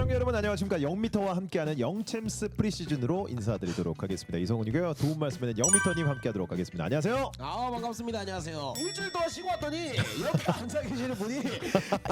시청자 여러분 안녕하십니까? 0미터와 함께하는 영챔스 프리시즌으로 인사드리도록 하겠습니다. 이성훈이고요. 도움 말씀에는 0미터님 함께하도록 하겠습니다. 안녕하세요. 아 반갑습니다. 안녕하세요. 일주일 동안 쉬고 왔더니 이렇게 앉아 계시는 분이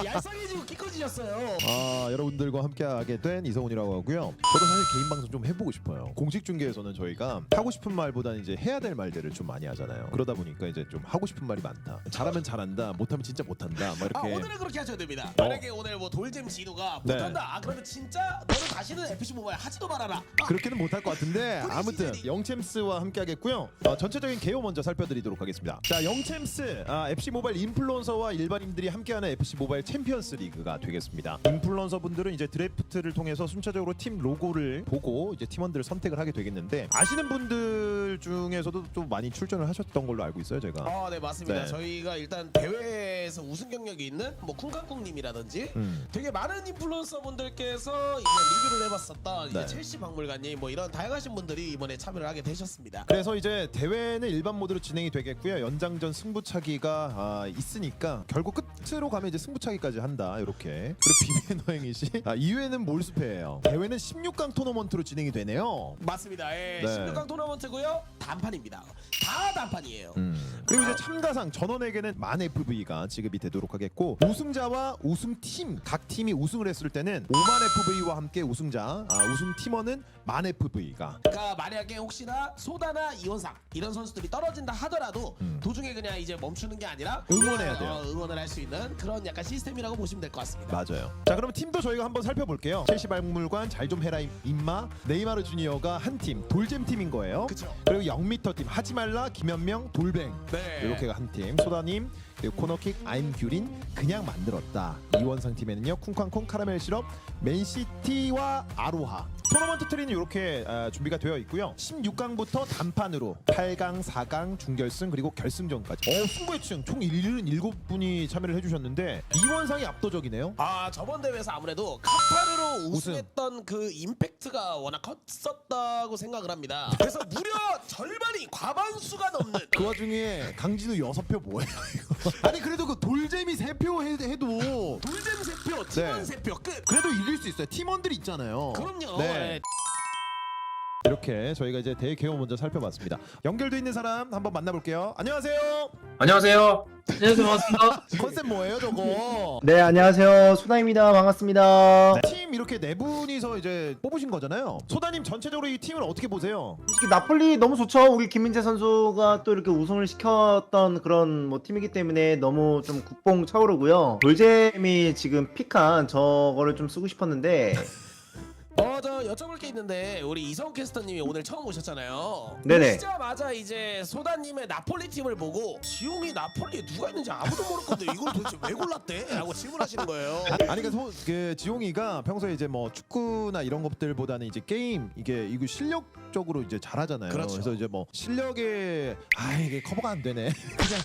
얄쌍해지고 키 커지셨어요. 아 여러분들과 함께하게 된 이성훈이라고 하고요. 저도 사실 개인 방송 좀 해보고 싶어요. 공식 중계에서는 저희가 하고 싶은 말보다는 이제 해야 될 말들을 좀 많이 하잖아요. 그러다 보니까 이제 좀 하고 싶은 말이 많다. 잘하면 잘한다. 못하면 진짜 못한다. 막 아 이렇게 오늘은 그렇게 하셔야 됩니다. 어. 만약에 오늘 뭐 돌잼 진우가 네. 못한다. 아 그 러면 진짜 너는 다시는 FC 모바일 하지도 말아라 아, 그렇게는 못할 것 같은데 아무튼 영챔스와 함께 하겠고요. 어, 전체적인 개요 먼저 살펴드리도록 하겠습니다. 자, 영챔스 아, FC 모바일 인플루언서와 일반인들이 함께하는 FC 모바일 챔피언스 리그가 되겠습니다. 인플루언서 분들은 이제 드래프트를 통해서 순차적으로 팀 로고를 보고 이제 팀원들을 선택을 하게 되겠는데 아시는 분들 중에서도 좀 많이 출전을 하셨던 걸로 알고 있어요, 제가. 아, 네 맞습니다. 네. 저희가 일단 대회 에서 우승 경력이 있는 뭐 쿵강쿵님이라든지 음. 되게 많은 인플루언서 분들께서 이제 리뷰를 해봤었던 이제 네. 첼시 박물관님 뭐 이런 다양하신 분들이 이번에 참여를 하게 되셨습니다. 그래서 이제 대회는 일반 모드로 진행이 되겠고요. 연장전 승부차기가 아, 있으니까 결국 끝으로 가면 이제 승부차기까지 한다. 이렇게. 그리고 비밀 너행이시 아, 이후에는 몰수패예요. 대회는 16강 토너먼트로 진행이 되네요. 맞습니다. 예, 네. 16강 토너먼트고요. 단판입니다. 다 단판이에요. 음. 그리고 이제 참가상 전원에게는 만 FV가 지급이 되도록 하겠고 우승자와 우승팀 각 팀이 우승을 했을 때는 5만 FV와 함께 우승자 아, 우승 팀원은 만 FV가 그러니까 만약에 혹시나 소다나 이원상 이런 선수들이 떨어진다 하더라도 음. 도중에 그냥 이제 멈추는 게 아니라 응원해야 돼요. 어, 응원을 할 수 있는 그런 약간 시스템이라고 보시면 될 것 같습니다. 맞아요. 자 그럼 팀도 저희가 한번 살펴볼게요. 첼시 박물관 잘 좀 해라 임마 네이마르 주니어가 한 팀 돌잼 팀인 거예요. 그쵸. 그리고 0미터 팀 하지말라 김현명 돌뱅 네. 이렇게가 한 팀. 소다님 그리고 코너킥 아임 귤인 그냥 만들었다. 이원상 팀에는요 쿵쾅쿵 카라멜 시럽 맨시티와 아로하. 토너먼트 트리는 이렇게 아, 준비가 되어 있고요. 16강부터 단판으로 8강, 4강, 중결승 그리고 결승전까지. 어 승부의층 총 77분이 참여를 해주셨는데 이원상이 압도적이네요. 아 저번 대회에서 아무래도 카타르로 우승했던 그 임팩트가 워낙 컸었다고 생각을 합니다. 그래서 무려 절반이 과반수가 넘는 그 와중에 강진우 여섯 표 뭐예요 이거? 아니 그래도 그 돌잼이 세표 해도 돌잼 세표, 팀원 네. 세표 끝. 그래도 이길 수 있어요. 팀원들이 있잖아요. 그럼요. 네. 네. 이렇게 저희가 이제 대회 개요 먼저 살펴봤습니다. 연결돼 있는 사람 한번 만나볼게요. 안녕하세요. 안녕하세요. 안녕하세요. 반갑습니다. 컨셉 뭐예요 저거? 네 안녕하세요 수다입니다 반갑습니다 팀 이렇게 네 분이서 이제 뽑으신 거잖아요. 소다님 전체적으로 이 팀을 어떻게 보세요? 솔직히 나폴리 너무 좋죠 우리 김민재 선수가 또 이렇게 우승을 시켰던 그런 뭐 팀이기 때문에 너무 좀 국뽕 차오르고요 돌잼이 지금 픽한 저거를 좀 쓰고 싶었는데 어 저 여쭤볼 게 있는데 우리 이성 캐스터님이 오늘 처음 오셨잖아요. 네네. 오시자마자 이제 소다님의 나폴리 팀을 보고 지용이 나폴리에 누가 있는지 아무도 모를 건데 이걸 도대체 왜 골랐대? 라고 질문하시는 거예요. 아니 그러니까 소, 그 지용이가 평소에 이제 뭐 축구나 이런 것들보다는 이제 게임 이게 이거 실력적으로 이제 잘하잖아요. 그렇죠. 래서 이제 뭐 실력에 아 이게 커버가 안 되네. 그냥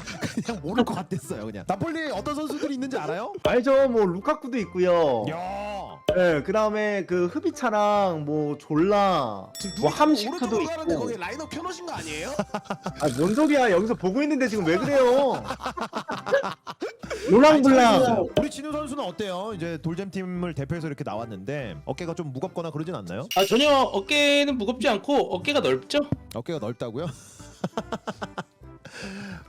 그냥 모를 것 같았어요. 그냥 나폴리에 어떤 선수들이 있는지 알아요? 알죠 뭐 루카쿠도 있고요 야. 네, 그 다음에 그 흡이차랑 뭐 졸라 뭐 가는데 있고 거기 라인업 켜놓으신 거 아니에요? 아뭔 소리야 여기서 보고 있는데 지금 왜 그래요 롤랑블랑 우리 진우 선수는 어때요? 이제 돌잼 팀을 대표해서 이렇게 나왔는데 어깨가 좀 무겁거나 그러진 않나요? 아 전혀 어깨는 무겁지 않고 어깨가 넓죠? 어깨가 넓다고요?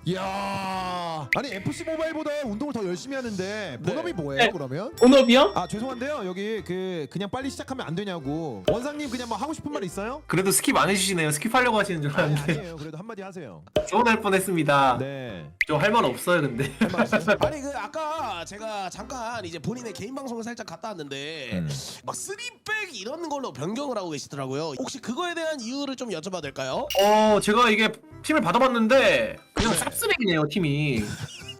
이야 아니 FC 모바일보다 운동을 더 열심히 하는데 본업이 뭐예요 네. 그러면? 본업이요? 아 죄송한데요 여기 그 그냥 빨리 시작하면 안 되냐고 원상님 그냥 뭐 하고 싶은 말 있어요? 그래도 스킵 안 해주시네요. 스킵하려고 하시는 줄 아니, 알았는데 아니에요 그래도 한마디 하세요 서운할 뻔했습니다. 네 저 할 말 없어요 근데. 아니 그 아까 제가 잠깐 이제 본인의 개인 방송을 살짝 갔다 왔는데 음. 막 쓰리백 이런 걸로 변경을 하고 계시더라고요. 혹시 그거에 대한 이유를 좀 여쭤봐도 될까요? 어 제가 이게 팀을 받아봤는데 그냥 쌉쓰레기네요 팀이.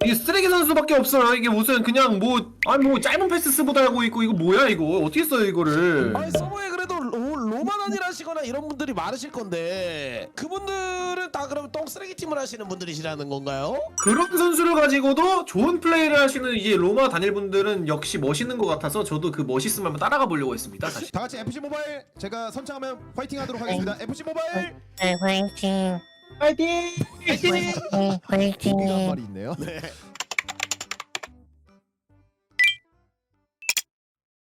이게 쓰레기 선수밖에 없어요. 이게 무슨 그냥 뭐 아니 뭐 짧은 패스 쓰보다 하고 있고 이거 뭐야 이거 어떻게 써요 이거를? 아니 서버에 그래도 로, 로마단이라시거나 이런 분들이 많으실 건데 그분들은 다 그럼 똥 쓰레기 팀을 하시는 분들이시라는 건가요? 그런 선수를 가지고도 좋은 플레이를 하시는 이제 로마 단일 분들은 역시 멋있는 것 같아서 저도 그 멋있음을 한번 따라가 보려고 했습니다. 사실. 다 같이 FC 모바일 제가 선창하면 화이팅 하도록 하겠습니다 FC 모바일 네, 화이팅! 파이팅 화이팅! 화이팅! 한 말이 있네요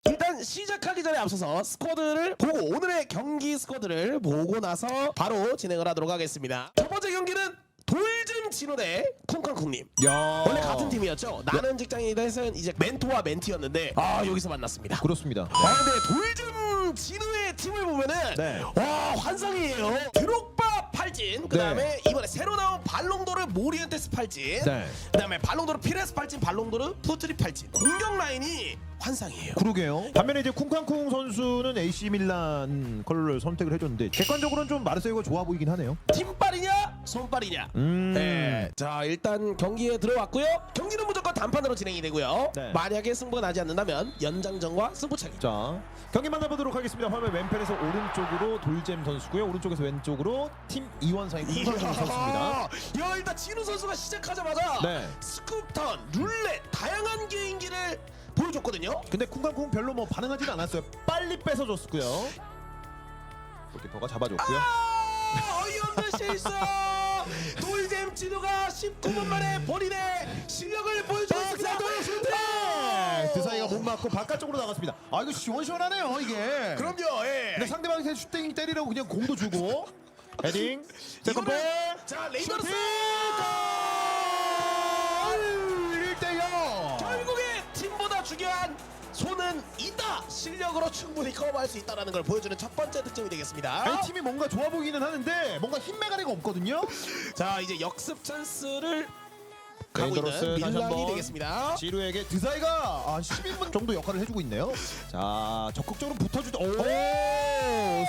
일단 시작하기 전에 앞서서 스쿼드를 보고 오늘의 경기 스쿼드를 보고 나서 바로 진행을 하도록 하겠습니다. 첫 번째 경기는 돌즘 진호 대 쿵쾅쿵님. 야. 원래 같은 팀이었죠. 나는 직장인이다 해서 이제 멘토와 멘티였는데 아 여기서 만났습니다. 그렇습니다. 아 근데 돌즘 진우의 팀을 보면은 네. 와 환상이에요. 드록바 팔진 그 다음에 이번에 새로 나온 발롱도르 모리엔테스 팔진 네. 그 다음에 발롱도르 피레스 팔진 발롱도르 푸트리 팔진 공격 라인이 환상이에요. 그러게요. 반면에 이제 쿵쾅쿵 선수는 AC 밀란 컬러를 선택을 해줬는데 객관적으로는 좀 마르세유가 좋아 보이긴 하네요. 팀빨이냐 손빨이냐. 음. 네. 자 일단 경기에 들어왔고요. 경기는 무조건 단판으로 진행이 되고요. 네. 만약에 승부가 나지 않는다면 연장전과 승부차기. 자 경기 만나보도록 하겠습니다. 화면 왼편에서 오른쪽으로 돌잼 선수고요. 오른쪽에서 왼쪽으로 팀 이원상의 쿵쾅쿵 선수입니다. 야 일단 진우 선수가 시작하자마자 네. 스쿱턴, 룰렛 다양한 개인기를 보여줬거든요. 근데 쿵쾅쿵 별로 뭐 반응하진 않았어요. 빨리 뺏어줬고요. 골키퍼가 잡아줬고요. 아, 어이없는 실수. 돌잼 진우가 19분 만에 본인의 실력을 보여주고 있습니다. 네, 드사이가 못 맞고 바깥쪽으로 나갔습니다. 아 이거 시원시원하네요 이게. 그럼요. 예. 근데 상대방이 슈팅 때리려고 그냥 공도 주고 헤딩 세컨볼 자 레이더스 손은 있다. 실력으로 충분히 커버할 수 있다라는 걸 보여주는 첫 번째 득점이 되겠습니다. 아니 팀이 뭔가 좋아 보이기는 하는데 뭔가 힘매가리가 없거든요. 자 이제 역습 찬스를 가고 레이더로스 있는 다시 밀란이 한번. 되겠습니다. 지루에게 드사이가 아, 11분 정도 역할을 해주고 있네요. 자 적극적으로 붙어주다 오!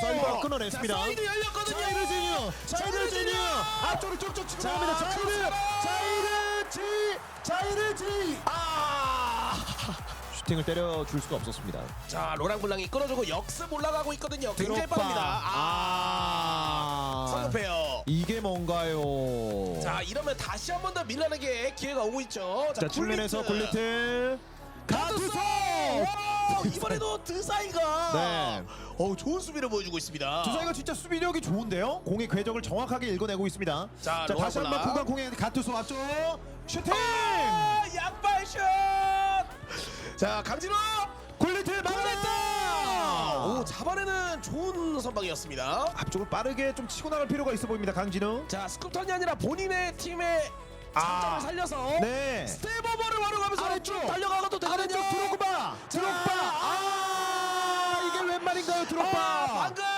사이드가 끊어냈습니다. 자, 사이드 열렸거든요. 자이르 지뉴 자이르 지뉴 앞쪽으로 쭉쭉 치고 나갑니다. 자이르 자이르 지! 자이르 지 아 슈팅을 때려줄 수가 없었습니다 자 로랑 블랑이 끌어주고 역습 올라가고 있거든요. 굉장히 빠릅니다. 아, 아 성급해요. 이게 뭔가요 자 이러면 다시 한 번 더 밀란에게 기회가 오고 있죠. 자 측면에서 굴리트 가투소. 와, 이번에도 드사이가 네. 어우 좋은 수비를 보여주고 있습니다. 두사이가 진짜 수비력이 좋은데요. 공의 궤적을 정확하게 읽어내고 있습니다. 자, 다시 로아블라. 한번 구간 공의 가투소 앞쪽 슈팅. 아, 양발슛. 자 강진호 굴리트 막아냈다. 오 잡아내는 좋은 선방이었습니다. 앞쪽을 빠르게 좀 치고 나갈 필요가 있어 보입니다. 강진우. 자 스쿠턴이 아니라 본인의 팀의 장점을 아. 살려서 네. 스텝오버를 활용하면서 아래쪽. 쭉 달려가도 되거든요. 드록바. 드록바. 아 이게 웬 말인가요, 드록바? 아, 방금 이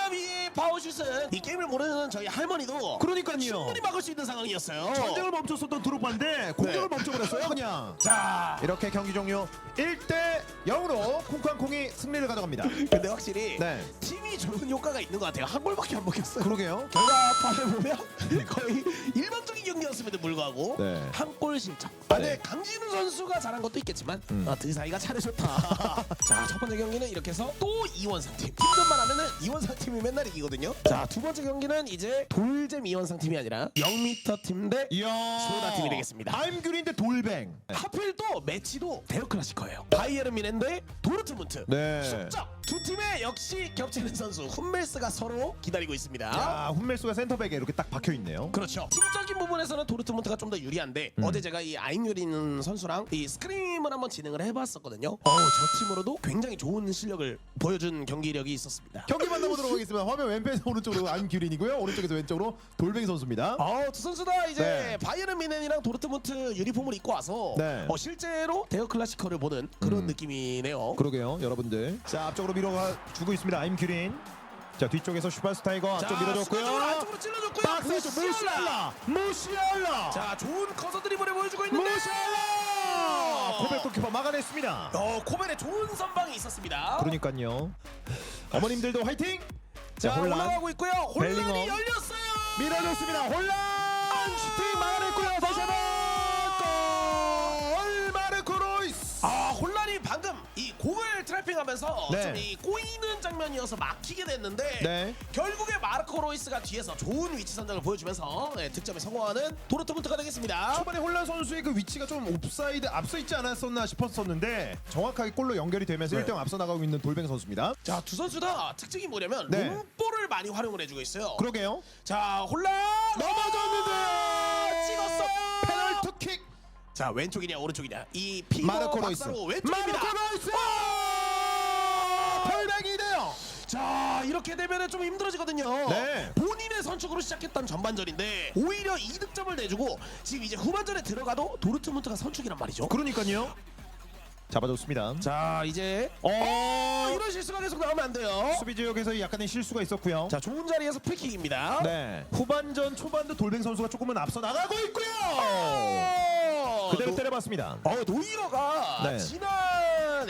파워 슛은 이 게임을 모르는 저희 할머니도 그러니까요. 충분히 막을 수 있는 상황이었어요. 전쟁을 멈췄었던 드록바인데 공격을 네. 멈춰버렸어요, 그냥. 자, 이렇게 경기 종료 1대 0으로 콩쾅콩이 승리를 가져갑니다. 근데 확실히 네. 팀이 좋은 효과가 있는 것 같아요. 한 골밖에 안 먹혔어요. 그러게요. 결과판을 보면 거의 일반적인 경기였음에도 불구하고 네. 한 골 실점. 아, 네. 네. 강진우 선수가 잘한 것도 있겠지만 음. 아, 드 사이가 잘해줬다. 자, 첫 번째 경기는 이렇게 해서 또 이원상 팀. 팀전만 하면은 이원상 팀이 맨날 이기거든요. 자, 두 번째 경기는 이제 돌잼 이원상 팀이 아니라 0m 팀대 이야. 소다 팀이 되겠습니다. 아임귤인데 돌뱅. 하필 또 매치도 데어 클래시커예요. 바이에른 미넨 대 도르트문트. 네. 숙적 두 팀의 역시 겹치는 선수 훈멜스가 서로 기다리고 있습니다. 아, 훈멜수가 센터백에 이렇게 딱 박혀 있네요. 그렇죠. 팀적인 부분에서는 도르트문트가 좀 더 유리한데 음. 어제 제가 이 아임유리는 선수랑 이 스크 림을 한번 진행을 해봤었거든요. 어, 저 팀으로도 굉장히 좋은 실력을 보여준 경기력이 있었습니다. 경기 만나보도록 하겠습니다. 화면 왼편에서 오른쪽으로 안규린이고요. 오른쪽에서 왼쪽으로 돌뱅이 선수입니다. 어, 두 선수 다 이제 네. 바이에른 미넨이랑 도르트문트 유니폼을 입고 와서 네. 어, 실제로 데어 클래시커를 보는 그런 음. 느낌이네요. 그러게요, 여러분들. 자, 앞쪽으로 밀어가 주고 있습니다. 아임규린. 자, 뒤쪽에서 슈퍼스타이거 자, 앞쪽 밀어줬고요. 순간적으로 안쪽으로 찔러줬고요. 박스에서 무시알라. 무시알라. 무시알라. 자, 좋은 커서 드리블을 보여주고 있는데 무시알라. 코벨 골키퍼 막아냈습니다. 어, 코벨의 좋은 선방이 있었습니다. 그러니까요. 어머님들도 화이팅! 자, 자, 혼란. 올라가고 있고요. 혼란이 벨링엄. 열렸어요. 밀어줬습니다. 혼란 슈팅 막아냈고요. 다시 한번 골 마르코 로이스. 아 혼란이 방금 트래핑하면서 네. 좀이 꼬이는 장면이어서 막히게 됐는데 네. 결국에 마르코 로이스가 뒤에서 좋은 위치 선정을 보여주면서 네, 득점에 성공하는 도르트문트가 되겠습니다. 초반에 혼란 선수의 그 위치가 좀 옵사이드 앞서 있지 않았었나 싶었었는데 정확하게 골로 연결이 되면서 네. 1대0 앞서 나가고 있는 돌뱅 선수입니다. 자 두 선수 다 특징이 뭐냐면 네. 롱볼을 많이 활용을 해주고 있어요. 그러게요. 자 혼란 넘어졌는데 찍었어요. 페널티킥 자 왼쪽이냐 오른쪽이냐 이 피버 마르코 로이스. 박사로 왼쪽입니다. 마르코 로이스. 펄백이 돼요. 자 이렇게 되면은 좀 힘들어지거든요. 네. 본인의 선축으로 시작했던 전반전인데 오히려 이득점을 내주고 지금 이제 후반전에 들어가도 도르트문트가 선축이란 말이죠. 그러니까요. 잡아줬습니다. 자 이제 어 이런 실수가 계속 나오면 안 돼요. 수비 지역에서 약간의 실수가 있었고요. 자 좋은 자리에서 프리킥입니다. 네. 후반전 초반도 돌뱅 선수가 조금은 앞서 나가고 있고요. 어, 그대로 노- 때려봤습니다. 어 노이러가 네. 지난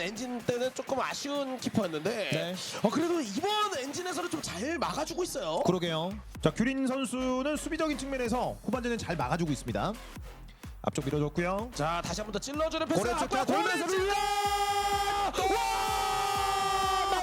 엔진 때는 조금 아쉬운 키퍼였는데 네. 어 그래도 이번 엔진에서는 좀 잘 막아주고 있어요. 그러게요. 자 규린 선수는 수비적인 측면에서 후반전에 잘 막아주고 있습니다. 앞쪽 밀어줬고요. 자 다시 한 번 더 찔러주는 패스. 고래 쫓아 아, 돌면서 찔러! 와!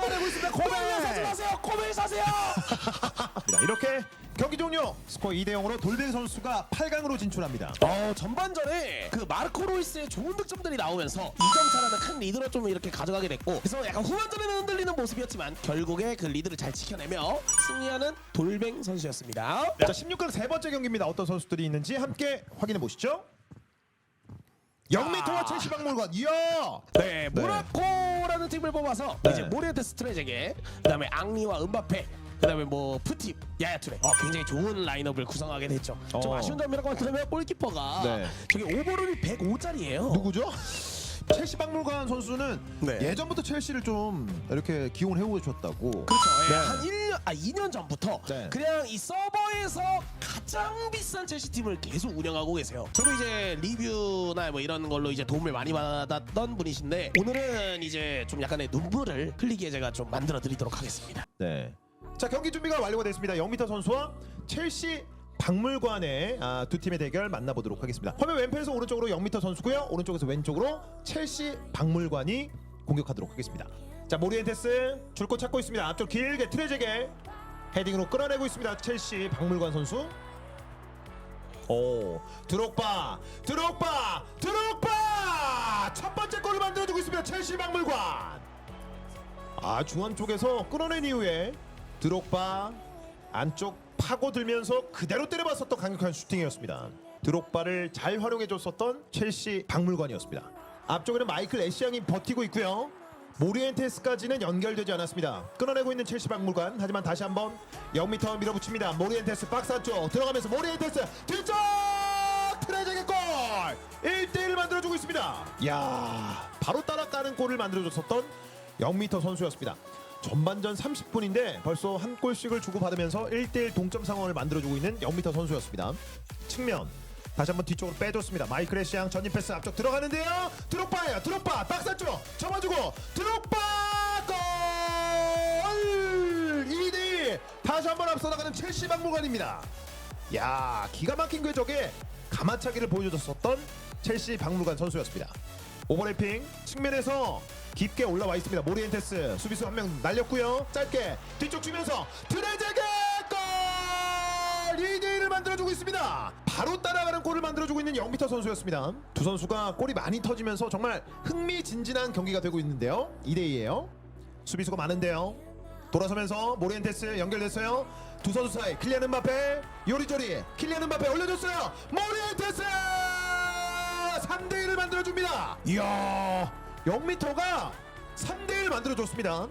막아내고 있습니다. 코벨 코벨 사지 마세요. 코벨 사세요. 이렇게 경기 종료. 스코어 2대 0으로 돌뱅 선수가 8강으로 진출합니다. 어 전반전에 그 마르코 로이스의 좋은 득점들이 나오면서 2점 차라는 큰 리드로 좀 이렇게 가져가게 됐고 그래서 약간 후반전에는 흔들리는 모습이었지만 결국에 그 리드를 잘 지켜내며 승리하는 돌뱅 선수였습니다. 자 16강 세 번째 경기입니다. 어떤 선수들이 있는지 함께 확인해 보시죠. 0m와 첼시 박물관. 이야. 네, 모나코라는 팀을 뽑아서 네. 이제 모레테스 트레제게 그다음에 앙리와 은바페 그다음에 뭐 푸팁, 야야투레 어, 굉장히 좋은 라인업을 구성하게 됐죠. 좀 어. 아쉬운 점이라고 하면 골키퍼가 네. 저기 오버롤이 105짜리예요. 누구죠? 첼시 박물관 선수는 네. 예전부터 첼시를 좀 이렇게 기용을 해오고 줬다고. 그렇죠. 예, 네. 한 1년 아 2년 전부터 네. 그냥 이 서버에서 가장 비싼 첼시 팀을 계속 운영하고 계세요. 저도 이제 리뷰나 뭐 이런 걸로 이제 도움을 많이 받았던 분이신데 오늘은 이제 좀 약간의 눈물을 흘리게 제가 좀 만들어 드리도록 하겠습니다. 네. 자 경기 준비가 완료가 됐습니다. 0m 선수와 첼시 박물관의 아, 두 팀의 대결 만나보도록 하겠습니다. 화면 왼편에서 오른쪽으로 0m 선수고요. 오른쪽에서 왼쪽으로 첼시 박물관이 공격하도록 하겠습니다. 자 모리엔테스 줄곳 찾고 있습니다. 앞쪽 길게 트레제게 헤딩으로 끌어내고 있습니다. 첼시 박물관 선수. 오 드록바 드록바 드록바 첫 번째 골을 만들어주고 있습니다. 첼시 박물관. 아 중앙 쪽에서 끌어낸 이후에 드록바 안쪽 파고들면서 그대로 때려봤었던 강력한 슈팅이었습니다. 드록바를 잘 활용해줬었던 첼시 박물관이었습니다. 앞쪽에는 마이클 애쉬양이 버티고 있고요. 모리엔테스까지는 연결되지 않았습니다. 끊어내고 있는 첼시 박물관. 하지만 다시 한번 0m 밀어붙입니다. 모리엔테스 박스 안쪽 들어가면서 모리엔테스 뒤쪽 트레제게 골 1대1을 만들어주고 있습니다. 야 바로 따라가는 골을 만들어줬었던 0m 선수였습니다. 전반전 30분인데 벌써 한 골씩을 주고받으면서 1대1 동점 상황을 만들어주고 있는 0m 선수였습니다. 측면 다시 한번 뒤쪽으로 빼줬습니다. 마이클 애쉬양 전진 패스 앞쪽 들어가는데요. 드록바예요. 드록바 박스 안쪽 접어주고 드록바 골 2대1 다시 한번 앞서 나가는 첼시 박물관입니다. 야 기가 막힌 궤적에 가마차기를 보여줬었던 첼시 박물관 선수였습니다. 오버래핑 측면에서 깊게 올라와 있습니다. 모리엔테스 수비수 한 명 날렸고요. 짧게 뒤쪽 주면서 드레제게 골 2대1을 만들어주고 있습니다. 바로 따라가는 골을 만들어주고 있는 0m 선수였습니다. 두 선수가 골이 많이 터지면서 정말 흥미진진한 경기가 되고 있는데요. 2대2예요. 수비수가 많은데요. 돌아서면서 모리엔테스 연결됐어요. 두 선수 사이 킬리안 음바페 요리조리 킬리안 음바페 올려줬어요. 모리엔테스 3대 1을 만들어 줍니다. 이야 0m가 3대 1 만들어 줬습니다.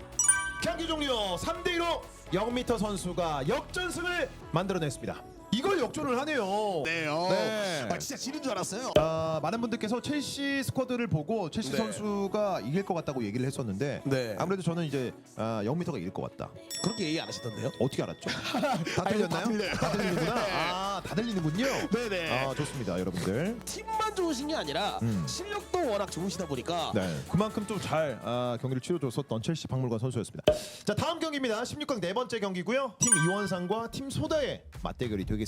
경기 종료 3대 1로 0m 선수가 역전승을 만들어냈습니다. 이걸 역전을 하네요. 네요. 네. 아 진짜 지는 줄 알았어요. 아, 많은 분들께서 첼시 스쿼드를 보고 첼시 네. 선수가 이길 것 같다고 얘기를 했었는데 네. 아무래도 저는 이제 아, 0m가 이길 것 같다. 그렇게 얘기 안 하시던데요? 어떻게 알았죠? 다 아이고, 들렸나요? 다 들려요. 다 들리는구나. 네. 아, 다 들리는군요. 네네. 아, 좋습니다, 여러분들. 팀만 좋으신 게 아니라 음. 실력도 워낙 좋으시다 보니까 네, 그만큼 좀 잘 아, 경기를 치러줬었던 첼시 박물관 선수였습니다. 자, 다음 경기입니다. 16강 네 번째 경기고요. 팀 이원상과 팀 소다의 맞대결이 되겠습니다.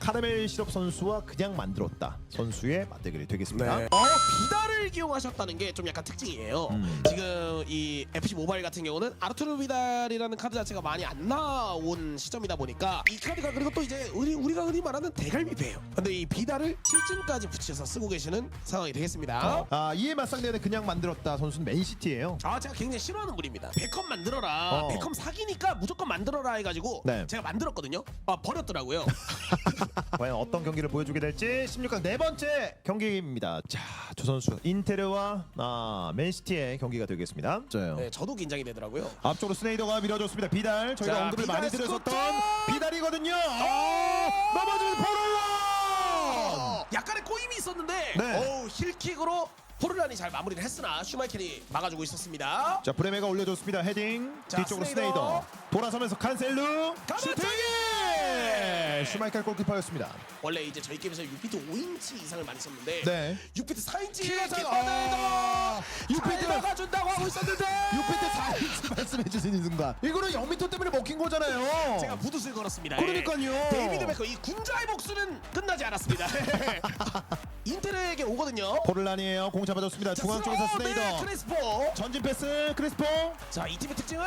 카라멜 시럽 선수와 그냥 만들었다 선수의 맞대결이 되겠습니다. 네. 어, 비달을 기용하셨다는 게 좀 약간 특징이에요. 음. 지금 이 FC 모바일 같은 경우는 아르투르 비달이라는 카드 자체가 많이 안 나온 시점이다 보니까 이 카드가 그리고 또 이제 우리 우리가 흔히 말하는 대갈비배예요. 근데 이 비달을 7층까지 붙여서 쓰고 계시는 상황이 되겠습니다. 아 이에 맞상대는 그냥 만들었다 선수는 맨시티예요. 아 제가 굉장히 싫어하는 분입니다. 베컴 만들어라. 어. 베컴 사기니까 무조건 만들어라 해가지고 네. 제가 만들었거든요. 아 버렸더라고요. 과연 어떤 경기를 보여주게 될지 16강 네 번째 경기입니다. 자, 두 선수 인테르와 아, 맨시티의 경기가 되겠습니다. 저요. 네, 저도 긴장이 되더라고요. 앞쪽으로 스네이더가 밀어줬습니다. 비달 저희가 자, 언급을 많이 비달 드렸었던 스코트! 비달이거든요. 어, 넘어지는 포롤런. 약간의 꼬임이 있었는데 네. 어우 힐킥으로 포르란이 잘 마무리를 했으나 슈마이켈이 막아주고 있었습니다. 자 브레메가 올려줬습니다. 헤딩 자, 뒤쪽으로 스네이더. 스네이더 돌아서면서 칸셀루 가만히 슈팅. 슈마이칼 골키퍼였습니다. 원래 이제 저희 게임에서 6피트 5인치 이상을 많이 썼는데 네. 6피트 4인치 키가 작- 키퍼들도 아, 잘 6피트 막아준다고 하고 있었는데 6피트 4인치 말씀해 주시는 순간 이거는 0m 때문에 먹힌 거잖아요. 제가 부두술 걸었습니다. 그러니까요. 예. 데이비드 베커 이 군자의 복수는 끝나지 않았습니다. 인테르에게 오거든요. 포를란이에요. 공 잡아줬습니다. 중앙 쪽에서 어, 네, 스네이더. 크레스포. 전진 패스 크리스포. 자, 이 팀의 특징은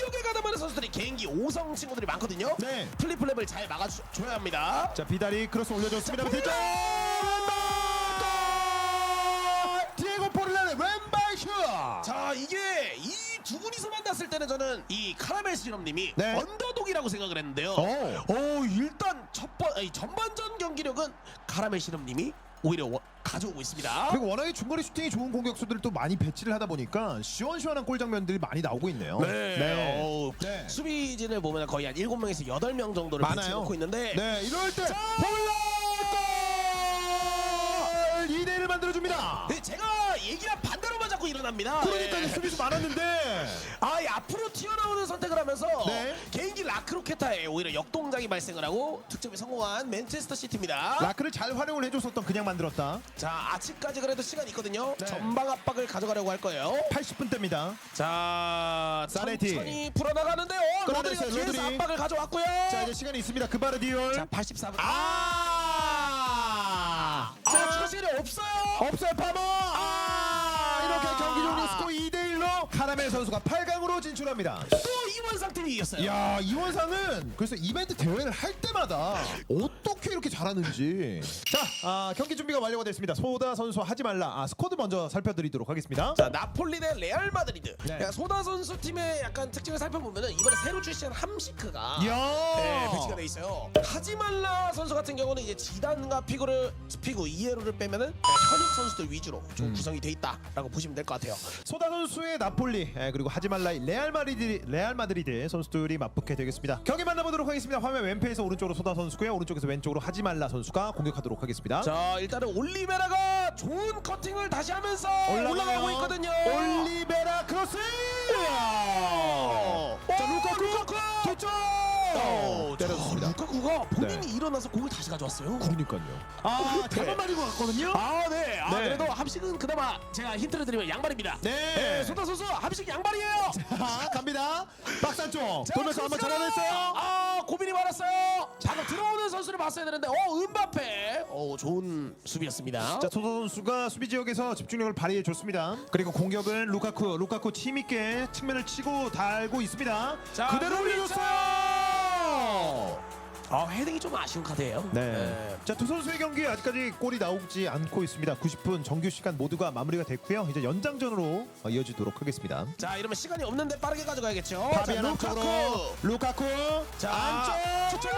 공격에 가담하는 선수들이 개인기 5성 친구들이 많거든요. 네. 플립플랩을 잘 막아줘야 합니다. 자 비달이 크로스 올려줬습니다. 자, 왼발 디에고 포를란의 왼발 슛. 자, 이게 이 두 분이서 만났을 때는 저는 이 카라멜 시럽님이 네. 언더독이라고 생각을 했는데요. 오. 오, 일단 첫번 전반전 경기력은 카라멜 시럽님이 오히려 워- 가져오고 있습니다. 그리고 워낙에 중거리 슈팅이 좋은 공격수들을 또 많이 배치를 하다 보니까 시원시원한 골 장면들이 많이 나오고 있네요. 네. 어우, 네. 수비진을 보면 거의 한 7명에서 8명 정도를 많아요. 배치해놓고 있는데 네, 이럴 때 폴란 골 2대 1을 만들어 줍니다. 네, 제가 반대로만 자꾸 일어납니다. 그러니까 네. 수비수 많았는데 아, 이 앞으로 튀어나오는 선택을 하면서 네. 개인기 라크로케타에 오히려 역동작이 발생을 하고 득점에 성공한 맨체스터 시티입니다. 라크를 잘 활용을 해줬었던 그냥 만들었다. 자, 아직까지 그래도 시간 이 있거든요. 네. 전방 압박을 가져가려고 할 거예요. 80분 때입니다. 자, 사네티. 천천히 풀어나가는데요. 로드리가 끌어냈어요, 뒤에서 로드리. 압박을 가져왔고요. 자 이제 시간이 있습니다. 그바르디올. 자, 84분. 아! 자, 아! 추가 시간이 없어요. 없어요 파머. 아! 이렇게 경기 종료 스코어 2대 1로 카라멜 선수가 8강으로 진출합니다. 또 이원상 팀이 이겼어요. 야 이원상은 그래서 이벤트 대회를 할 때마다 어떻게 이렇게 잘하는지 자 아, 경기 준비가 완료가 됐습니다 소다 선수 하지 말라 아, 스쿼드 먼저 살펴드리도록 하겠습니다 자 나폴리 대 레알 마드리드. 네. 야, 소다 선수 팀의 약간 특징을 살펴보면은 이번에 새로 출시한 함시크가 이야 네, 배치가 돼 있어요. 하지말라 선수 같은 경우는 이제 지단과 피구를 피구 이에로를 빼면은 현역 선수들 위주로 좀 음. 구성이 돼 있다라고 보시면 될 것 같아요. 소다 선수의 나폴리 예, 그리고 하지말라의 레알 마드리드 레알 마드리드 선수들이 맞붙게 되겠습니다. 경기 만나보도록 하겠습니다. 화면 왼편에서 오른쪽으로 소다 선수고요. 오른쪽에서 왼쪽으로 하지말라 선수가 공격하도록 하겠습니다. 자 일단은 올리베라가 좋은 커팅을 다시 하면서 올라가요. 올라가고 있거든요. 올리베라 크로스! 자 루카쿠! 뒤쪽 어, 때렸습니다 자, 루카쿠가 본인이 네. 일어나서 공을 다시 가져왔어요. 그러니까요 아 잘못 맞은 것 같거든요 아, 네. 아, 네. 그래도 함식은 그나마 제가 힌트를 드리면 양발입니다. 네. 네, 소다 선수 함식 양발이에요. 자 갑니다 안쪽 자, 돌면서 한번! 전환했어요 아, 고민이 많았어요. 방금 들어오는 선수를 봤어야 되는데, 어, 은바페. 어, 좋은 수비였습니다. 자 소도 선수가 수비 지역에서 집중력을 발휘해 줬습니다 그리고 공격은 루카쿠 루카쿠 힘있게 측면을 치고 달고 있습니다 자, 그대로! 올려줬어요 아, 헤딩이 좀 아쉬운 카드예요. 네. 자 두 선수의 경기 아직까지 골이 나오지 않고 있습니다 90분 정규 시간 모두가 마무리가 됐고요 이제 연장전으로 어, 이어지도록 하겠습니다 자, 이러면 시간이 없는데 빠르게 가져가야겠죠. 파비안 자, 안쪽으로 루카쿠. 루카쿠 자, 안쪽 찔러!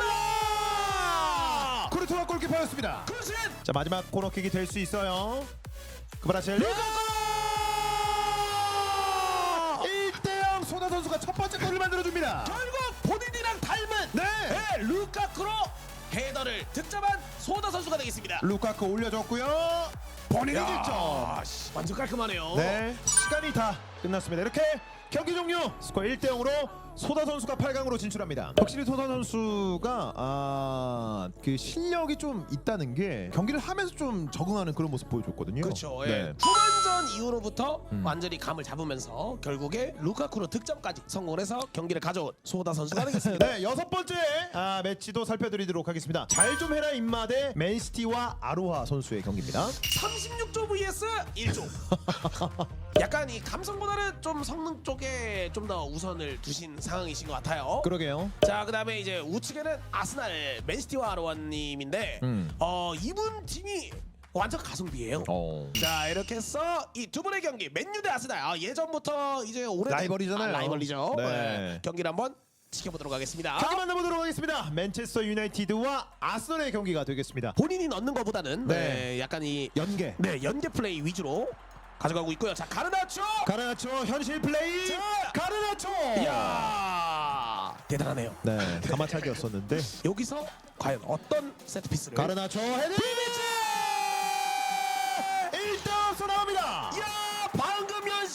쿠르투아 골키퍼였습니다 크루신! 자 마지막 코너킥이 될 수 있어요. 그브라셀 1대0 소나 선수가 첫 번째 골을 만들어줍니다. 결국 본인이랑 닮은 네. 네, 루카쿠로 헤더를 득점한 소다 선수가 되겠습니다. 루카쿠 올려줬고요. 본인이 야, 득점. 씨, 완전 깔끔하네요. 네 시간이 다 끝났습니다. 이렇게 경기 종료 스코어 1대 0으로 소다 선수가 8강으로 진출합니다. 확실히 소다 선수가 아, 그 실력이 좀 있다는 게 경기를 하면서 좀 적응하는 그런 모습 보여줬거든요. 그렇죠. 네. 예. 후반전 이후로부터 음. 완전히 감을 잡으면서 결국에 루카쿠로 득점까지 성공해서 경기를 가져온 소다 선수가 되겠습니다. 네 여섯 번째 아, 매치도 살펴드리도록 하겠습니다. 잘 좀 해라 임마 대 맨시티와 아로하 선수의 경기입니다. 36조 vs 1조. 약간 이 감성보다는 좀 성능 쪽에 좀 더 우선을 두신 상황이신 것 같아요. 그러게요. 자 그다음에 이제 우측에는 아스날 맨시티와 아로원님인데 음. 어 이분 팀이 완전 가성비예요. 어. 자 이렇게 해서 이 두 분의 경기 맨유 대 아스날 아, 예전부터 이제 오래 라이벌이잖아요. 아, 라이벌이죠. 네. 네. 경기를 한번 지켜보도록 하겠습니다. 경기 만나보도록 하겠습니다. 맨체스터 유나이티드와 아스널의 경기가 되겠습니다. 본인이 넣는 것보다는 네. 네, 약간 이 연계. 네, 연계 플레이 위주로 가져가고 있고요. 자 가르나초. 가르나초 현실 플레이. 자! 가르나초. 이야 대단하네요. 네, 가마차기였었는데 여기서 과연 어떤 세트 피스를 가르나초 헤드. 1점 앞서 나옵니다. 이야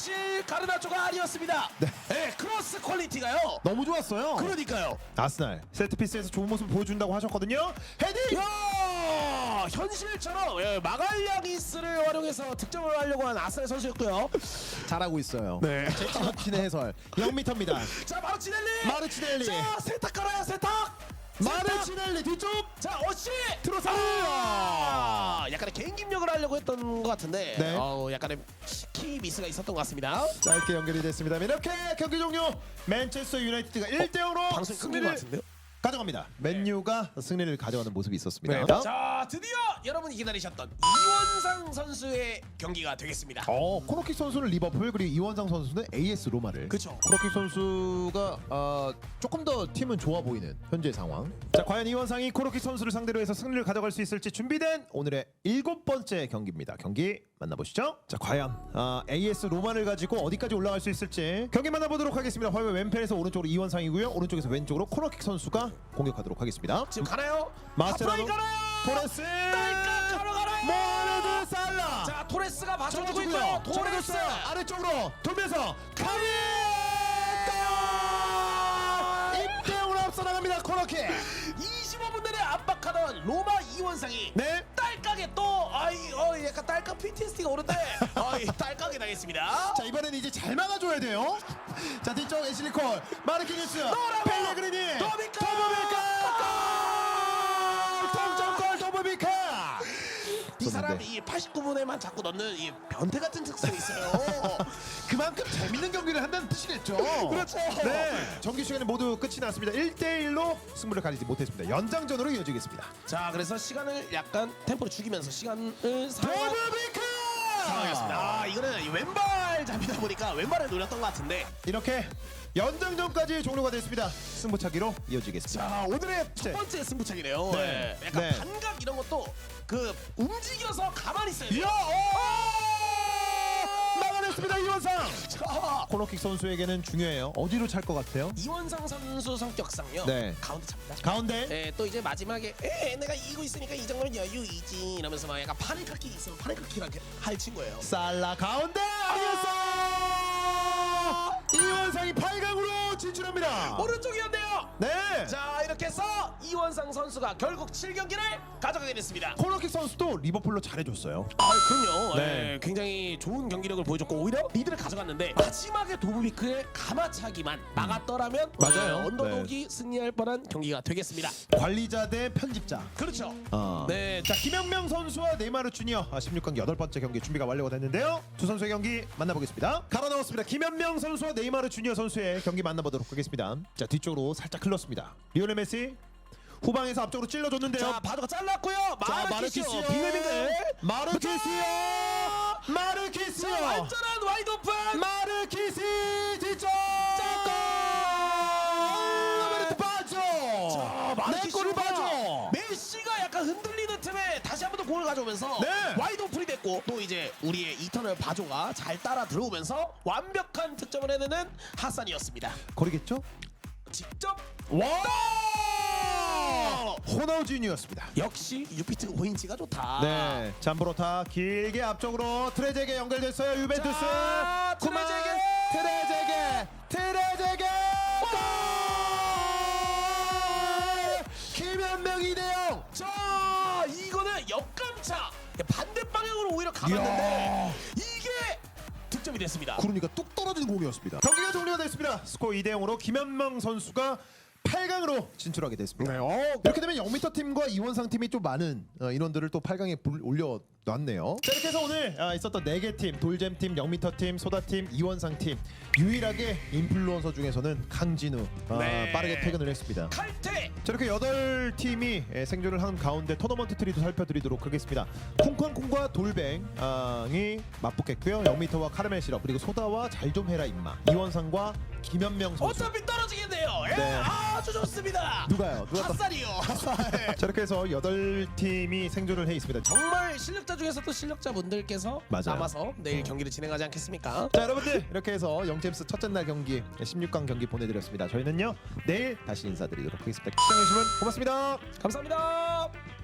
현실 가르나초가 아니었습니다. 네. 네, 크로스 퀄리티가요. 너무 좋았어요. 그러니까요. 아스날 세트피스에서 좋은 모습 보여준다고 하셨거든요. 헤딩. 야 현실처럼 예, 마갈량이스를 활용해서 득점을 하려고 한 아스날 선수였고요. 잘하고 있어요. 네. 제치의 해설 0m입니다. 자 마르치넬리. 마르치넬리. 자 세탁 깔아요 세탁. 마르 치넬리 뒤쪽 자 어시 들어서. 아, 약간의 개인기력을 하려고 했던 것 같은데 네. 어, 약간의 키 미스가 있었던 것 같습니다. 짧게 연결이 됐습니다. 이렇게 경기 종료. 맨체스터 유나이티드가 1대 0으로 방송 끝낸 것 같은데요. 가져갑니다. 맨유가 승리를 가져가는 모습이 있었습니다. 네. 자 드디어 여러분이 기다리셨던 이원상 선수의 경기가 되겠습니다. 어, 코너킥 선수는 리버풀 그리고 이원상 선수는 AS 로마를. 그쵸. 코너킥 선수가 어, 조금 더 팀은 좋아 보이는 현재 상황. 자, 과연 이원상이 코너킥 선수를 상대로 해서 승리를 가져갈 수 있을지 준비된 오늘의 일곱 번째 경기입니다. 경기 만나보시죠. 자, 과연 어, AS 로마를 가지고 어디까지 올라갈 수 있을지 경기 만나보도록 하겠습니다. 화면 왼편에서 오른쪽으로 이원상이고요. 오른쪽에서 왼쪽으로 코너킥 선수가 공격하도록 하겠습니다. 지금 가나요? 가나요? 토레스 딸깍 가로 가나요? 모하메드 살라 자 토레스가 쳐주고요. 있고요. 토레스 아래쪽으로 돌면서 카리 임대훈 앞서 나갑니다 코너킥 25분 내내 압박하던 로마 이원상이 네 딸깍에 또 아이 어 약간 딸깍 PTSD가 오는데 아이 딸깍이 당했습니다. 자 이번엔 이제 잘 막아줘야 돼요. 자 뒤쪽 애슐리 콜 마르키니스 펠레그리니 도미카! 도브비카! 동점골 도브비카 이 사람이 이 89분에만 자꾸 넣는 이 변태 같은 특성이 있어요. 그만큼 재밌는 경기를 한다는 뜻이겠죠 그렇죠. 네 정규 시간이 모두 끝이 났습니다 1대1로 승부를 가리지 못했습니다 연장전으로 이어지겠습니다 자 그래서 시간을 약간 템포를 죽이면서 시간을 상황 도브비카 상황했습니다. 아 이거는 이 왼발 잡히다 보니까 왼발을 노렸던 것 같은데 이렇게 연장전까지 종료가 됐습니다. 승부차기로 이어지겠습니다. 자 오늘의 첫 네. 번째 승부차기네요. 네. 네. 약간 네. 반각 이런 것도 그 움직여서 가만히 있어야 돼요. 이야, 오! 막아냈습니다 이원상. 자, 코너킥 선수에게는 중요해요. 어디로 찰 것 같아요? 이원상 선수 성격상요. 네. 가운데 찹니다. 가운데. 예, 또 이제 마지막에 에 내가 이기고 있으니까 이 정도면 여유이지 이러면서 막 약간 파네카키 있으면 파네카키랑 할 친구예요. 살라 가운데 아니었어. 이원상이 8강으로 진출합니다. 오른쪽이었네요. 네. 자 이렇게 해서 이원상 선수가 결국 7경기를 가져가게 됐습니다. 코너킥 선수도 리버풀로 잘해줬어요. 아 그럼요. 네. 예, 굉장히 좋은 경기력을 보여줬고 오히려 리드를 가져갔는데 마지막에 도브비크의 가마차기만 막았더라면 맞아요. 어, 언더독이 승리할 뻔한 경기가 되겠습니다. 관리자 대 편집자. 그렇죠. 어. 네. 자 김영명 선수와 네이마르 주니어 아, 16강기 여덟 번째 경기 준비가 완료가 됐는데요. 두 선수의 경기 만나보겠습니다. 갈아 넣었습니다. 김현명 선수와 네이마르 주니어 선수의 경기 만나보도록 하겠습니다. 자 뒤쪽으로 살짝 흘렀습니다. 리오넬 메시 후방에서 앞쪽으로 찔러줬는데요. 자 바도가 잘랐고요. 자, 빙글빙글. 마르키시오 마르키시오 자 완전한 와이드 오픈. 마르키시 뒤쪽 자, 내 골을 마르키시오가 봐줘 메시가 약간 흔들리는 틈에 다시 한 번 더 공을 가져오면서 네. 와이드 오픈이 됐고 또 이제 우리의 이터널 바조가 잘 따라 들어오면서 완벽한 득점을 해내는 하산이었습니다. 거리겠죠? 직접 와 호나우진이었습니다 역시 유피트 오인지가 좋다. 네, 잠브로타 길게 앞쪽으로 트레제게 연결됐어요. 유벤투스. 자, 쿠만, 트레제게! 트레제게, 트레제게. 골! 김현명 이대영. 자 이거는 역감차 반대 방향으로 오히려. 이게 득점이 됐습니다. 그러니까 뚝 떨어지는 공이었습니다. 경기가 종료가 됐습니다. 스코어 2대 0으로 김현명 선수가 8강으로 진출하게 됐습니다. 네, 어, 이렇게 되면 0m 팀과 이원상 팀이 좀 많은 어, 인원들을 또 8강에 올려 놨네요. 자 이렇게 해서 오늘 아, 있었던 네개 팀, 돌잼 팀, 영미터 팀, 소다 팀, 이원상 팀 유일하게 인플루언서 중에서는 강진우 아, 네. 빠르게 퇴근을 했습니다. 칼퇴 자 이렇게 여덟 팀이 예, 생존을 한 가운데 토너먼트 트리도 살펴드리도록 하겠습니다. 콩콩콩과 돌뱅이 맞붙겠고요. 영미터와 카르멜 시럽 그리고 소다와 잘 좀 해라 임마 이원상과 김현명 선수 어차피 떨어지겠네요. 예, 네. 아주 좋습니다. 누가요? 누가 또... 핫살이요. 자 이렇게 해서 여덟 팀이 생존을 해 있습니다. 정말 실력자 중에서 또 실력자분들께서 맞아요. 남아서 내일 경기를 진행하지 않겠습니까? 자 여러분들 이렇게 해서 영잼스 첫째 날 경기 16강 경기 보내드렸습니다. 저희는요 내일 다시 인사드리도록 하겠습니다. 시청해주시면 고맙습니다. 감사합니다.